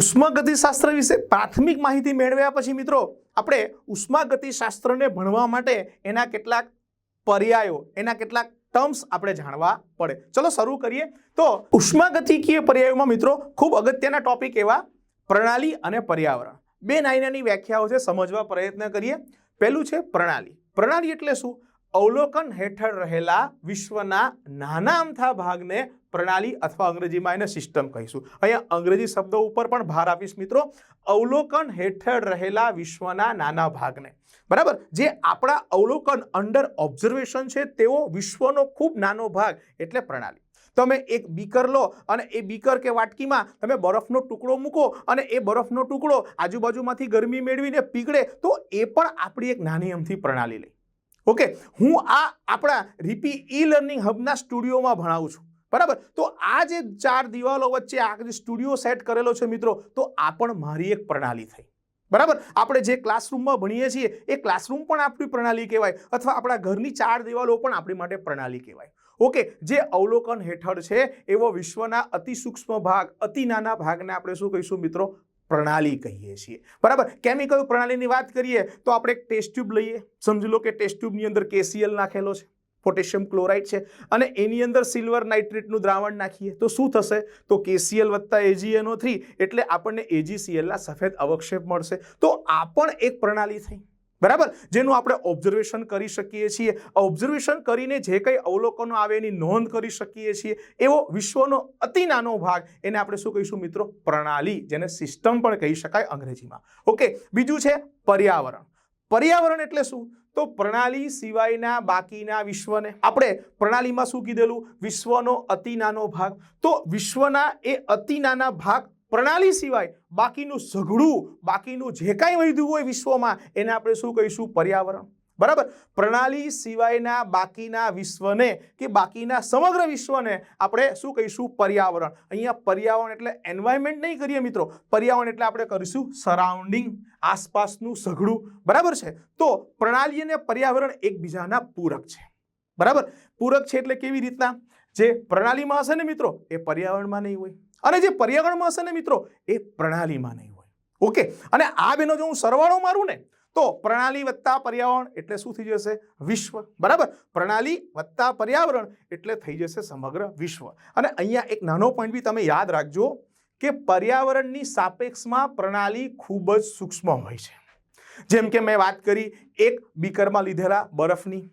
ઉષ્માગતિશાસ્ત્ર વિશે પ્રાથમિક માહિતી મેળવ્યા પછી મિત્રો, આપણે ઉષ્માગતિશાસ્ત્રને ભણવા માટે એના કેટલાક પર્યાયો, એના કેટલાક ટર્મ્સ આપણે જાણવા પડે. ચલો શરૂ કરીએ. તો ઉષ્માગતિકીય પર્યાયોમાં મિત્રો, ખૂબ અગત્યના ટોપિક એવા પ્રણાલી અને પર્યાવરણ. બે નાની વ્યાખ્યાઓ છે, સમજવા પ્રયત્ન કરીએ. પહેલું છે પ્રણાલી. પ્રણાલી એટલે શું? અવલોકન હેઠળ રહેલા વિશ્વના નાના અમથા ભાગને પ્રણાલી અથવા અંગ્રેજીમાં એને સિસ્ટમ કહીશું. અહીંયા અંગ્રેજી શબ્દો ઉપર પણ ભાર આપીશ મિત્રો. અવલોકન હેઠળ રહેલા વિશ્વના નાના ભાગને. બરાબર? જે આપણા અવલોકન અંડર ઓબ્ઝર્વેશન છે તેવો વિશ્વનો ખૂબ નાનો ભાગ એટલે પ્રણાલી. તમે એક બીકર લો અને એ બીકર કે વાટકીમાં તમે બરફનો ટુકડો મૂકો અને એ બરફનો ટુકડો આજુબાજુમાંથી ગરમી મેળવીને પીગળે તો એ પણ આપણી એક નાની અમથી પ્રણાલી લઈ ઓકે, હું આ આપણા રીપી ઈ લર્નિંગ હબના સ્ટુડિયોમાં ભણાવું છું. બરાબર? તો આ જે ચાર દિવાલો વચ્ચે આ જે સ્ટુડિયો સેટ કરેલો છે મિત્રો, તો આ પણ મારી એક પ્રણાલી થઈ. બરાબર? આપણે જે ક્લાસરૂમમાં ભણીએ છીએ, એ ક્લાસરૂમ પણ આપણી પ્રણાલી કહેવાય, અથવા આપણા ઘરની ચાર દિવાલો પણ આપણી માટે પ્રણાલી કહેવાય. ઓકે, જે અવલોકન હેઠળ છે, એવો વિશ્વના અતિ સૂક્ષ્મ ભાગ, અતિ નાના ભાગને આપણે શું કહીશું મિત્રો? પ્રણાલી કહીએ છીએ. બરાબર? કેમિકલ પ્રણાલીની વાત કરીએ તો આપણે એક ટેસ્ટ ટ્યુબ લઈએ. સમજી લો કે ટેસ્ટ ટ્યુબની અંદર કેસીએલ નાખેલો છે, પોટેશિયમ ક્લોરાઇડ છે, અને એની અંદર સિલ્વર નાઇટ્રેટનું દ્રાવણ નાખીએ. તો શું થશે? તો કેસીએલ વત્તા એજીએનઓ થ્રી એટલે આપણને એજીસીએલના સફેદ અવક્ષેપ મળશે. તો આ પણ એક પ્રણાલી થઈ. બરાબર? જેનું આપણે ઓબ્ઝર્વેશન કરી શકીએ છીએ. ઓબ્ઝર્વેશન કરીને જે કંઈ અવલોકનો આવે એની નોંધ કરી શકીએ છીએ. એવો વિશ્વનો અતિ નાનો ભાગ એને આપણે શું કહીશું મિત્રો? પ્રણાલી, જેને સિસ્ટમ પણ કહી શકાય અંગ્રેજીમાં. ઓકે બીજું છે પર્યાવરણ. પર્યાવરણ એટલે શું? તો પ્રણાલી સિવાયના બાકીના વિશ્વને. આપણે પ્રણાલીમાં શું કીધેલું? વિશ્વનો અતિ નાનો ભાગ. તો વિશ્વના એ અતિ નાના ભાગ પ્રણાલી સિવાય બાકીનું ઝઘડું બાકીનું જે કાંઈ વધ્યું હોય વિશ્વમાં, એને આપણે શું કહીશું? પર્યાવરણ. બરાબર? પ્રણાલી સિવાયના બાકીના વિશ્વને કે બાકીના સમગ્ર વિશ્વને આપણે શું કહીશું? પર્યાવરણ. અહીંયા પર્યાવરણ એટલે એન્વાયરમેન્ટ નહીં કરીએ મિત્રો. પર્યાવરણ એટલે આપણે કરીશું સરાઉન્ડિંગ આસપાસનું સઘળું. બરાબર છે? તો પ્રણાલી અને પર્યાવરણ એકબીજાના પૂરક છે. બરાબર? પૂરક છે એટલે કેવી રીતના? જે પ્રણાલીમાં હશે ને મિત્રો, એ પર્યાવરણમાં નહીં હોય. અને જે પર્યાવરણમાં હશે ને મિત્રો, એ પ્રણાલીમાં નહીં હોય. ઓકે? અને આ બેનો જો હું સરવાળો મારું ને, તો પ્રણાલી વત્તા પર્યાવરણ એટલે શું થઈ જશે? વિશ્વ. બરાબર? પ્રણાલી વત્તા પર્યાવરણ એટલે થઈ જશે સમગ્ર વિશ્વ. અને અહીંયા એક નાનો પોઈન્ટ બી તમે યાદ રાખજો કે પર્યાવરણની સાપેક્ષમાં પ્રણાલી ખૂબ જ સૂક્ષ્મ હોય છે. જેમ કે મેં વાત કરી એક બીકરમાં લીધેલા બરફની.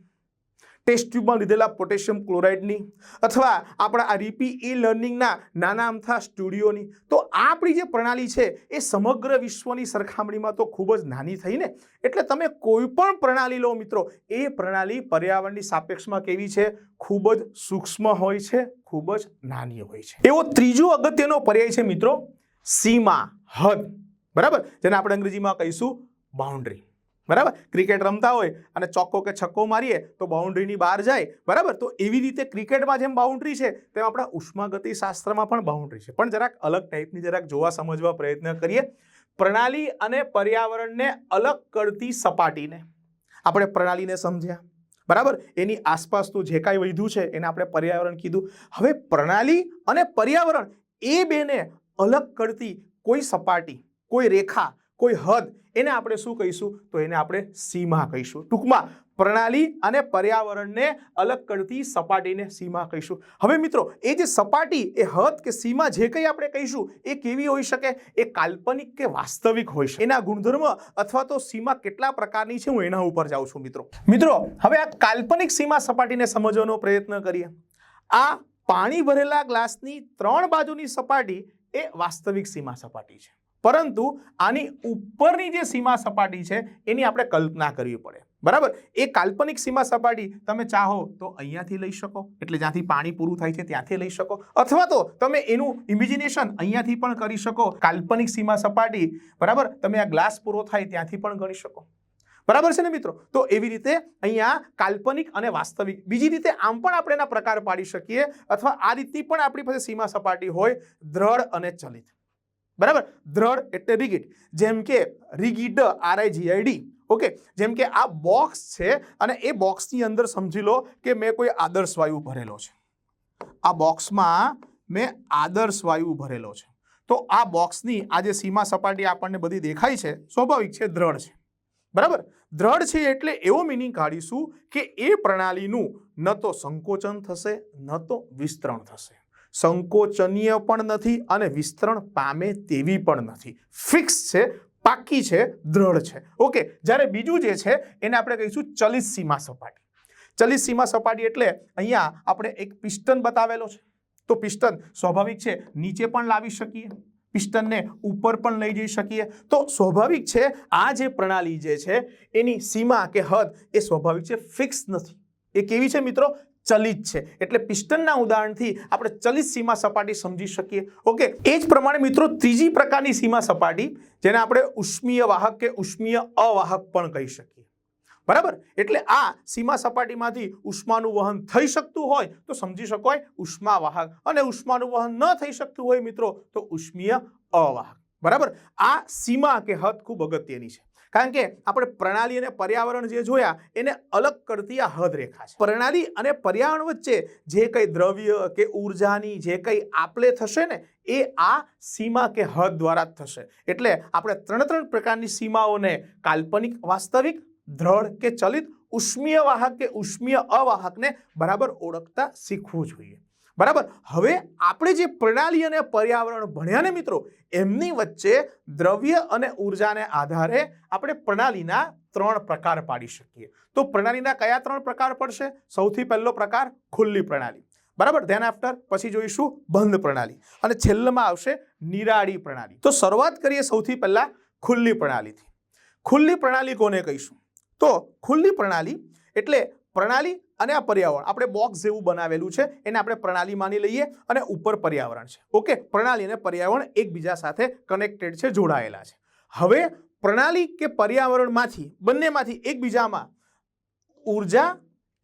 ટેસ્ટ ટ્યુબમાં લીધેલા પોટેશિયમ ક્લોરાઇડની અથવા આપણા આ રીપી ઈ લર્નિંગના નાના અમથા સ્ટુડિયોની તો આપણી જે પ્રણાલી છે એ સમગ્ર વિશ્વની સરખામણીમાં તો ખૂબ જ નાની થઈ ને એટલે તમે કોઈ પણ પ્રણાલી લો મિત્રો, એ પ્રણાલી પર્યાવરણની સાપેક્ષમાં કેવી છે? ખૂબ જ સૂક્ષ્મ હોય છે, ખૂબ જ નાની હોય છે. એવો ત્રીજો અગત્યનો પર્યાય છે મિત્રો, સીમા, હદ. બરાબર? જેને આપણે અંગ્રેજીમાં કહીશું બાઉન્ડ્રી બરાબર? ક્રિકેટ રમતા હોય અને ચોક્કો કે છક્કો મારીએ તો બાઉન્ડ્રીની બહાર જાય, બરાબર? તો એવી રીતે ક્રિકેટમાં જેમ બાઉન્ડ્રી છે, તેમ આપણા ઉષ્માગતિ શાસ્ત્રમાં પણ બાઉન્ડ્રી છે. પણ જરાક અલગ ટાઈપની જરાક જોવા સમજવા પ્રયત્ન કરીએ. પ્રણાલી અને પર્યાવરણને અલગ કરતી સપાટીને. આપણે પ્રણાલીને સમજ્યા. બરાબર? એની આસપાસનું જે કાંઈ વધ્યું છે, એને આપણે પર્યાવરણ કીધું. હવે પ્રણાલી અને પર્યાવરણ એ બેને અલગ કરતી કોઈ સપાટી, કોઈ રેખા કોઈ હદ એને આપણે શું કહીશું? તો એને આપણે સીમા કહીશું. ટૂંકમાં પ્રણાલી અને પર્યાવરણને અલગ કરતી સપાટીને સીમા કહીશું. હવે મિત્રો, એ જે સપાટી, એ હદ કે સીમા જે કંઈ આપણે કહીશું, એ કેવી હોઈ શકે? એ કાલ્પનિક કે વાસ્તવિક હોય છે એના ગુણધર્મ અથવા તો સીમા કેટલા પ્રકારની છે? હું એના ઉપર જાઉં છું, મિત્રો. મિત્રો, હવે આ કાલ્પનિક સીમા સપાટીને સમજવાનો પ્રયત્ન કરીએ. આ પાણી ભરેલા ગ્લાસની ત્રણ બાજુની સપાટી એ વાસ્તવિક સીમા સપાટી છે. પરંતુ આની ઉપરની જે સીમા સપાટી છે, એની આપણે કલ્પના કરવી પડે. બરાબર? એ કાલ્પનિક સીમા સપાટી તમે ચાહો તો અહીંયાથી લઈ શકો, એટલે જ્યાંથી પાણી પૂરું થાય છે ત્યાંથી લઈ શકો. અથવા તો તમે એનું ઇમેજિનેશન અહીંયાથી પણ કરી શકો, કાલ્પનિક સીમા સપાટી, બરાબર? તમે આ ગ્લાસ પૂરો થાય ત્યાંથી પણ ગણી શકો. બરાબર છે ને મિત્રો? તો એવી રીતે અહીંયા કાલ્પનિક અને વાસ્તવિક. બીજી રીતે આમ પણ આપણે એના પ્રકાર પાડી શકીએ, અથવા આ રીતની પણ આપણી પાસે સીમા સપાટી હોય, દ્રઢ અને ચલિત. બરાબર? દ્રઢ એટલે રિગિડ જેમ કે રિગિડ આરઆઈજીઆઈડી ઓકે જેમ કે આ બોક્સ છે અને એ બોક્સની અંદર સમજી લો કે મેં કોઈ આદર્શ વાયુ ભરેલો છે. આ બોક્સમાં મેં આદર્શ વાયુ ભરેલો છે. તો આ બોક્સની આ જે સીમા સપાટી આપણને બધી દેખાય છે, સ્વાભાવિક છે દ્રઢ છે. બરાબર? દ્રઢ છે એટલે એવો મિનિંગ કાઢીશું કે એ પ્રણાલીનું ન તો સંકોચન થશે, ન તો વિસ્તરણ થશે. સંકોચનીય પણ નથી અને વિસ્તરણ પામે તેવી પણ નથી. ફિક્સ છે, પાકી છે, દ્રઢ છે. ઓકે જ્યારે બીજું જે છે, એને આપણે કહીશું ચલિત સીમા સપાટી. ચલિત સીમા સપાટી એટલે અહીંયા આપણે એક પિસ્ટન બતાવેલો છે. તો પિસ્ટન સ્વાભાવિક છે, નીચે પણ લાવી શકીએ. પિસ્ટનને ઉપર પણ લઈ જઈ શકીએ. તો સ્વાભાવિક છે, આ જે પ્રણાલી જે છે, એની સીમા કે હદ એ સ્વાભાવિક છે ફિક્સ નથી. એ કેવી છે મિત્રો? ચલિત છે. એટલે પિસ્ટનના ઉદાહરણથી આપણે ચલિત સીમા સપાટી સમજી શકીએ. ઓકે, એ જ પ્રમાણે મિત્રો ત્રીજી પ્રકારની સીમા સપાટી, જેને આપણે ઉષ્મીય વાહક કે ઉષ્મીય અવાહક પણ કહી શકીએ. બરાબર? એટલે આ સીમા સપાટીમાંથી ઉષ્માનું વહન થઈ શકતું હોય તો સમજી શકાય ઉષ્મા વાહક અને ઉષ્માનું વહન ન થઈ શકતું હોય મિત્રો તો ઉષ્મીય અવાહક. બરાબર? આ સીમા કે હદ ખૂબ અગત્યની છે. કારણ કે આપણે પ્રણાલી અને પર્યાવરણ જે જોયા, એને અલગ કરતી આ હદ રેખા છે. પ્રણાલી અને પર્યાવરણ વચ્ચે જે કંઈ દ્રવ્ય કે ઉર્જાની જે કંઈ આપલે થશે ને, એ આ સીમા કે હદ દ્વારા જ થશે. એટલે આપણે ત્રણ ત્રણ પ્રકારની સીમાઓને કાલ્પનિક, વાસ્તવિક, દ્રઢ કે ચલિત, ઉષ્મીય વાહક કે ઉષ્મીય અવાહકને બરાબર ઓળખતા શીખવું જોઈએ. બરાબર? હવે આપણે જે પ્રણાલી અને પર્યાવરણ ભણ્યા ને મિત્રો, એમની વચ્ચે દ્રવ્ય અને ઉર્જાને આધારે આપણે પ્રણાલીના ત્રણ પ્રકાર પાડી શકીએ. તો પ્રણાલીના કયા ત્રણ પ્રકાર પડશે? સૌથી પહેલો પ્રકાર, ખુલ્લી પ્રણાલી. બરાબર? ધેન આફ્ટર પછી જોઈશું, બંધ પ્રણાલી. અને છેલ્લામાં આવશે, નિરાળી પ્રણાલી. તો શરૂઆત કરીએ સૌથી પહેલા ખુલ્લી પ્રણાલીથી. ખુલ્લી પ્રણાલી કોને કહીશું? તો ખુલ્લી પ્રણાલી એટલે પ્રણાલી અને આ પર્યાવરણ. આપણે બોક્સ જેવું બનાવેલું છે, એને આપણે પ્રણાલી માની લઈએ અને ઉપર પર્યાવરણ છે. ઓકે, પ્રણાલી અને પર્યાવરણ એકબીજા સાથે કનેક્ટેડ છે, જોડાયેલા છે. હવે પ્રણાલી કે પર્યાવરણમાંથી, બંનેમાંથી એકબીજામાં ઊર્જા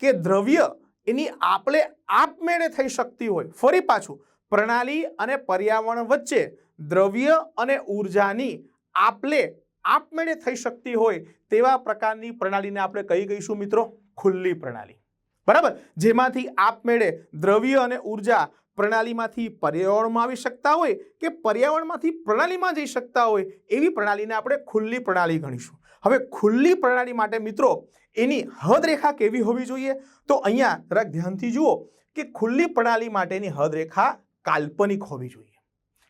કે દ્રવ્ય એની આપણે આપમેળે થઈ શકતી હોય. ફરી પાછું, પ્રણાલી અને પર્યાવરણ વચ્ચે દ્રવ્ય અને ઉર્જાની આપલે આપમેળે થઈ શકતી હોય તેવા પ્રકારની પ્રણાલીને આપણે કહી ગઈશું મિત્રો, ખુલ્લી પ્રણાલી. બરાબર? જેમાંથી આપમેળે દ્રવ્ય અને ઊર્જા પ્રણાલીમાંથી પર્યાવરણમાં આવી શકતા હોય કે પર્યાવરણમાંથી પ્રણાલીમાં જઈ શકતા હોય એવી પ્રણાલીને આપણે ખુલ્લી પ્રણાલી ગણીશું. હવે ખુલ્લી પ્રણાલી માટે મિત્રો એની હદરેખા કેવી હોવી જોઈએ? તો અહીંયા જરાક ધ્યાનથી જુઓ કે ખુલ્લી પ્રણાલી માટેની હદરેખા કાલ્પનિક હોવી જોઈએ.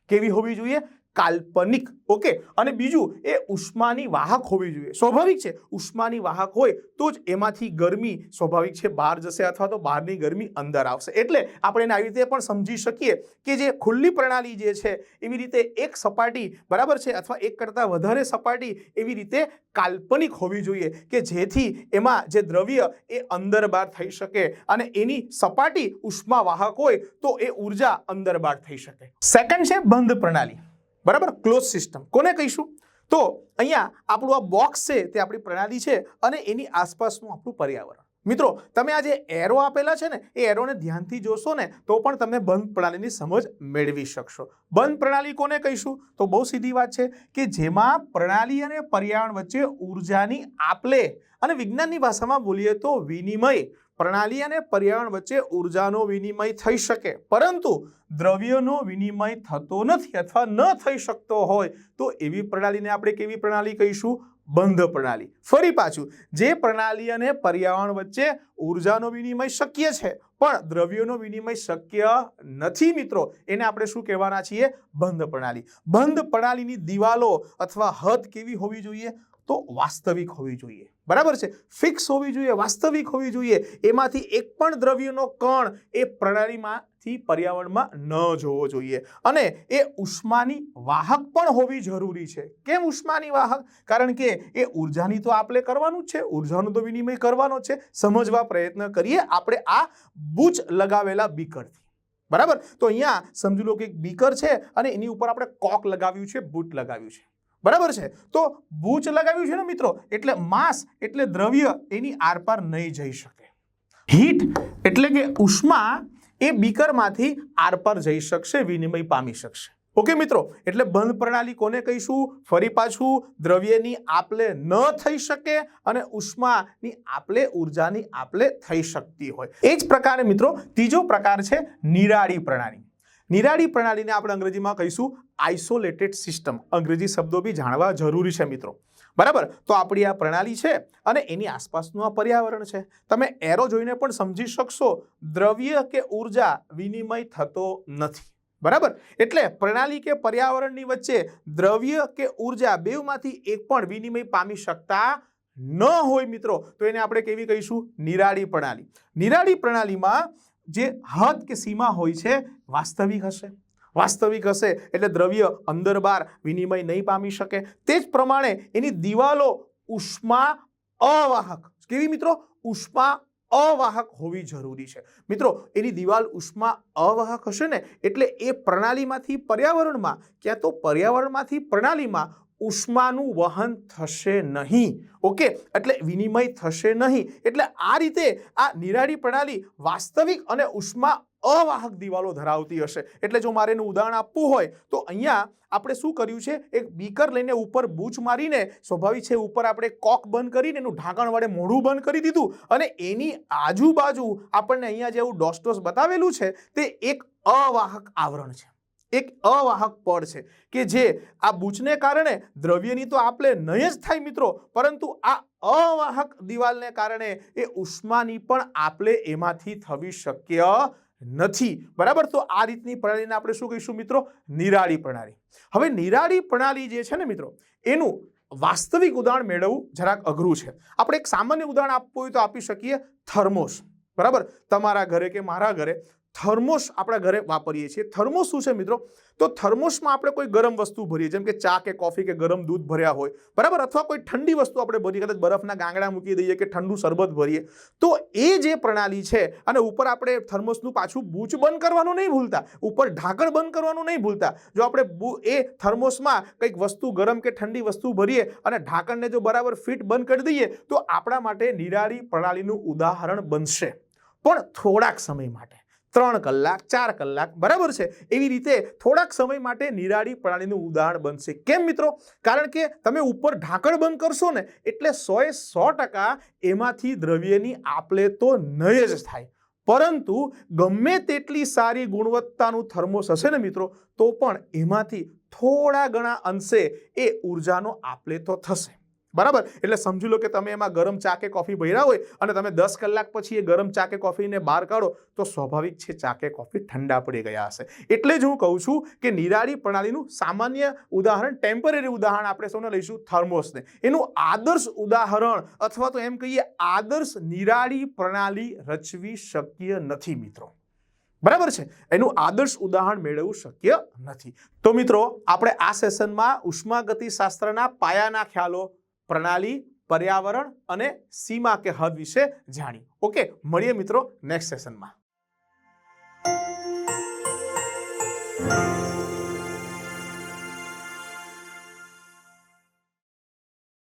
કેવી હોવી જોઈએ? કાલ્પનિક, ઓકે? અને બીજું, એ ઉષ્માની વાહક હોવી જોઈએ. સ્વાભાવિક છે, ઉષ્માની વાહક હોય તો જ એમાંથી ગરમી સ્વાભાવિક છે, બહાર જશે અથવા તો બહારની ગરમી અંદર આવશે. એટલે આપણે એને આવી રીતે પણ સમજી શકીએ કે જે ખુલ્લી પ્રણાલી જે છે, એવી રીતે એક સપાટી બરાબર છે અથવા એક કરતાં વધારે સપાટી એવી રીતે કાલ્પનિક હોવી જોઈએ કે જેથી એમાં જે દ્રવ્ય એ અંદર બહાર થઈ શકે અને એની સપાટી ઉષ્મા વાહક હોય તો એ ઊર્જા અંદર બહાર થઈ શકે. સેકન્ડ છે, બંધ પ્રણાલી. બરાબર? ક્લોઝ સિસ્ટમ કોને કહીશું? તો અહીંયા આપણું આ બોક્સ છે તે આપણી પ્રણાલી છે અને એની આસપાસનું આપણું પર્યાવરણ. મિત્રો, તમે આ જે એરો આપેલા છે ને, એ એરોને ધ્યાનથી જોશો ને, તો પણ તમે બંધ પ્રણાલીની સમજ મેળવી શકશો. બંધ પ્રણાલી કોને કહીશું? તો બહુ સીધી વાત છે કે જેમાં પ્રણાલી અને પર્યાવરણ વચ્ચે ઉર્જાની આપલે. અને વિજ્ઞાનની ભાષામાં બોલીએ તો વિનિમય. પ્રણાલી અને પર્યાવરણ વચ્ચે ઉર્જાનો વિનિમય થઈ શકે. પરંતુ દ્રવ્યનો વિનિમય થતો નથી અથવા ન થઈ શકતો હોય, તો એવી પ્રણાલીને આપણે કેવી પ્રણાલી કહીશું? બંધ પ્રણાલી. ફરી પાછું, જે પ્રણાલી અને પર્યાવરણ વચ્ચે ઉર્જાનો વિનિમય શક્ય છે, પણ દ્રવ્યોનો વિનિમય શક્ય નથી મિત્રો, એને આપણે શું કહેવાના છીએ? બંધ પ્રણાલી. બંધ પ્રણાલીની દિવાલો અથવા હદ કેવી હોવી જોઈએ? તો વાસ્તવિક હોવી જોઈએ. બરાબર છે? ફિક્સ હોવી જોઈએ, વાસ્તવિક હોવી જોઈએ. એમાંથી એક પણ દ્રવ્યનો કણ એ પ્રણાલીમાંથી પર્યાવરણમાં ન જોવો જોઈએ. અને એ ઉષ્માની વાહક પણ હોવી જરૂરી છે. કેમ ઉષ્માની વાહક? કારણ કે એ ઉર્જાની તો આપણે કરવાનું જ છે. ઉર્જાનો તો વિનિમય કરવાનો છે. સમજવા પ્રયત્ન કરીએ. આપણે આ બૂચ લગાવેલા બીકરથી. બરાબર? તો અહીંયા સમજી લો કે એક બીકર છે અને એની ઉપર આપણે કોક લગાવ્યું છે, બૂટ લગાવ્યું છે. બરાબર છે? તો બૂચ લગાવ્યું છે ને મિત્રો, એટલે માસ, એટલે દ્રવ્ય એની આરપાર નહીં જઈ શકે. હીટ, એટલે કે ઉષ્મા એ બીકરમાંથી આરપાર જઈ શકશે, વિનિમય પામી શકશે. ઓકે મિત્રો, એટલે બંધ પ્રણાલી કોને કહીશું? ફરી પાછું, દ્રવ્યની આપલે ન થઈ શકે અને ઉષ્માની આપલે, ઉર્જાની આપલે થઈ શકતી હોય. એ જ પ્રકારે મિત્રો, ત્રીજો પ્રકાર છે નિરાળી પ્રણાલી. નિરાળી પ્રણાલીને આપણે અંગ્રેજીમાં કહીશું આઇસોલેટેડ સિસ્ટમ અંગ્રેજી શબ્દો બી જાણવા જરૂરી છે મિત્રો. બરાબર? તો આપણી આ પ્રણાલી છે અને એની આસપાસનું આ પર્યાવરણ છે. તમે એરો જોઈને પણ સમજી શકશો, દ્રવ્ય કે ઊર્જા વિનિમય થતો નથી. બરાબર? એટલે પ્રણાલી કે પર્યાવરણની વચ્ચે દ્રવ્ય કે ઊર્જા બેવમાંથી એક પણ વિનિમય પામી શકતા ન હોય મિત્રો. તો એને આપણે કેવી કહીશું? નિરાળી પ્રણાલી. નિરાળી પ્રણાલીમાં જે હદ કે સીમા હોય છે, વાસ્તવિક હશે. વાસ્તવિક હશે એટલે દ્રવ્ય અંદર બહાર વિનિમય નહીં પામી શકે. તે જ પ્રમાણે એની દિવાલો ઉષ્મા અવાહક. કેવી મિત્રો? ઉષ્મા અવાહક હોવી જરૂરી છે. મિત્રો, એની દિવાલ ઉષ્મા અવાહક હશે ને, એટલે એ પ્રણાલીમાંથી પર્યાવરણમાં, ક્યાં તો પર્યાવરણમાંથી પ્રણાલીમાં ઉષ્માનું વહન થશે નહીં. ઓકે? એટલે વિનિમય થશે નહીં. એટલે આ રીતે આ નિરાળી પ્રણાલી વાસ્તવિક અને ઉષ્મા અવાહક દિવાલો ધરાવતી હશે. એટલે જો મારે એનું ઉદાહરણ આપવું હોય, તો અહીંયા આપણે શું કર્યું છે? એક બીકર લઈને ઉપર બૂચ મારીને, સ્વાભાવિક છે ઉપર આપણે કોક બંધ કરીને એનું ઢાંકણ વડે મોઢું બંધ કરી દીધું અને એની આજુબાજુ આપણને અહીંયા જેવું ડોસ્ટોસ બતાવેલું છે, તે એક અવાહક આવરણ છે. એક અવાહક પડ છે કે જે આ બૂચને કારણે દ્રવ્યની તો આપલે નહીં જ થાય મિત્રો, પરંતુ આ અવાહક દિવાલને કારણે એ ઉષ્માની પણ આપલે એમાંથી થવી શક્ય નથી. બરાબર? તો આ રીતની પ્રણાલીને આપણે શું કહીશું મિત્રો? નિરાળી પ્રણાલી. હવે નિરાળી પ્રણાલી જે છે ને મિત્રો, એનું વાસ્તવિક ઉદાહરણ મેળવવું જરાક અઘરું છે. આપણે એક સામાન્ય ઉદાહરણ આપવું હોય તો આપી શકીએ થર્મોસ. બરાબર? તમારા ઘરે કે મારા ઘરે થર્મોસ આપણા ઘરે વાપરીએ છીએ. થર્મોસ શું છે મિત્રો? તો થર્મોસમાં આપણે કોઈ ગરમ વસ્તુ ભરીએ, જેમ કે ચા કે કોફી કે ગરમ દૂધ ભર્યા હોય, બરાબર? અથવા કોઈ ઠંડી વસ્તુ આપણે ભરીએ, કદાચ બરફના ગાંગડા મૂકી દઈએ કે ઠંડુ શરબત ભરીએ. તો એ જે પ્રણાલી છે, અને ઉપર આપણે થર્મોસનું પાછું બૂચ બંધ કરવાનું નહીં ભૂલતા, ઉપર ઢાંકણ બંધ કરવાનું નહીં ભૂલતા. જો આપણે એ થર્મોસમાં કંઈક વસ્તુ ગરમ કે ઠંડી વસ્તુ ભરીએ, અને ઢાંકણને જો બરાબર ફિટ બંધ કરી દઈએ, તો આપણા માટે નિરાળી પ્રણાલીનું ઉદાહરણ બનશે. પણ થોડાક સમય માટે. ત્રણ કલાક, ચાર કલાક, બરાબર છે? એવી રીતે થોડાક સમય માટે નિરાળી પ્રણાલીનું ઉદાહરણ બનશે. કેમ મિત્રો? કારણ કે તમે ઉપર ઢાંકણ બંધ કરશો ને, એટલે સોએ સો ટકા એમાંથી દ્રવ્યની આપલે તો નહીં જ થાય. પરંતુ ગમે તેટલી સારી ગુણવત્તાનું થર્મોસ હશે ને મિત્રો, તો પણ એમાંથી થોડા ઘણા અંશે એ ઉર્જાનો આપલે તો થશે. બરાબર? એટલે સમજી લો કે તમે એમાં ગરમ ચા કે કોફી ભર્યા હોય અને તમે દસ કલાક પછી એ ગરમ ચા કે કોફીને બહાર કાઢો, તો સ્વાભાવિક છે ચા કે કોફી ઠંડા પડી ગયા હશે. એટલે જ હું કહું છું કે નિરાળી પ્રણાલીનું સામાન્ય ઉદાહરણ ટેમ્પરરી ઉદાહરણ આપણે સૌને લઈશું થર્મોસને. એનું આદર્શ ઉદાહરણ અથવા તો એમ કહીએ આદર્શ નિરાળી પ્રણાલી રચવી શક્ય નથી મિત્રો. બરાબર છે? એનું આદર્શ ઉદાહરણ મેળવવું શક્ય નથી. તો મિત્રો, આપણે આ સેશનમાં ઉષ્માગતિશાસ્ત્રના પાયાના ખ્યાલો પ્રણાલી પર્યાવરણ અને સીમા કે હદ વિશે જાણી. ઓકે મળીએ મિત્રો નેક્સ્ટ સેશનમાં.